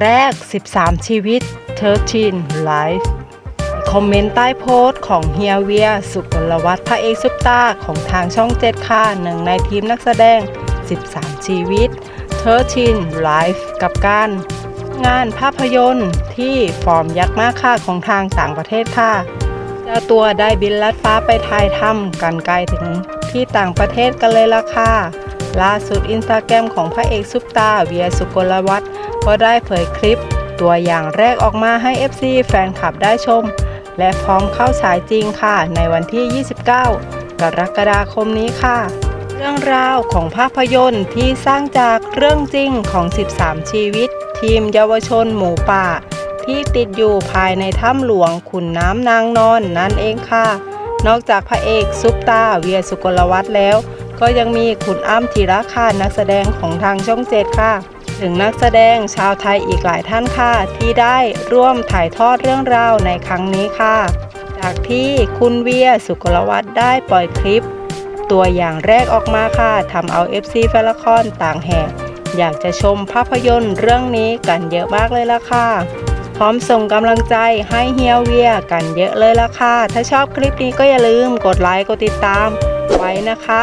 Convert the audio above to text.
แรก 13 ชีวิต13 Life คอมเมนต์ใต้โพสต์ของเฮียเวีย สุกลวัฒน์พระเอกซุปตาของทางช่องเจ็ดค่ะหนึ่งในทีมนักแสดง 13 ชีวิต13 Life กับการงานภาพยนตร์ที่ฟอร์มยักษ์มากค่ะของทางต่างประเทศค่ะเจ้าตัวได้บินลัดฟ้าไปถ่ายทำกันไกลถึงที่ต่างประเทศกันเลยล่ะค่ะ ล่าสุดอินสตาแกรมของพระเอกซุปตาเวียสุกลวัฒน์ก็ได้เผยคลิป ตัวอย่างแรกออกมาให้ FC แฟนคลับได้ชม และพร้อมเข้าฉายจริงค่ะ ในวันที่ 29 กรกฎาคมนี้ค่ะ เรื่องราวของภาพยนตร์ที่สร้างจากเรื่องจริงของ 13 ชีวิต ทีมเยาวชนหมูป่า ที่ติดอยู่ภายในถ้ำหลวงขุนน้ำนางนอนนั่นเองค่ะ นอกจากพระเอกซุปตาเวียสุกลวัฒน์แล้ว ก็ยังมีคุณอ้ำธีระค่ะนักแสดงของทางช่องเจ็ดค่ะ ถึงนักแสดงชาวไทยอีกหลายท่านค่ะ ที่ได้ร่วมถ่ายทอดเรื่องราวในครั้งนี้ค่ะ จากที่คุณเวียสุกลวัฒน์ได้ปล่อยคลิป ตัวอย่างแรกออกมาค่ะทำเอา FC แฟนละครต่างแห่อยากจะชมภาพยนตร์เรื่องนี้กันเยอะมากเลยล่ะค่ะ พร้อมส่งกำลังใจให้เฮียเวียกันเยอะเลยล่ะค่ะ ถ้าชอบคลิปนี้ก็อย่าลืมกดไลค์กดติดตามไว้นะคะ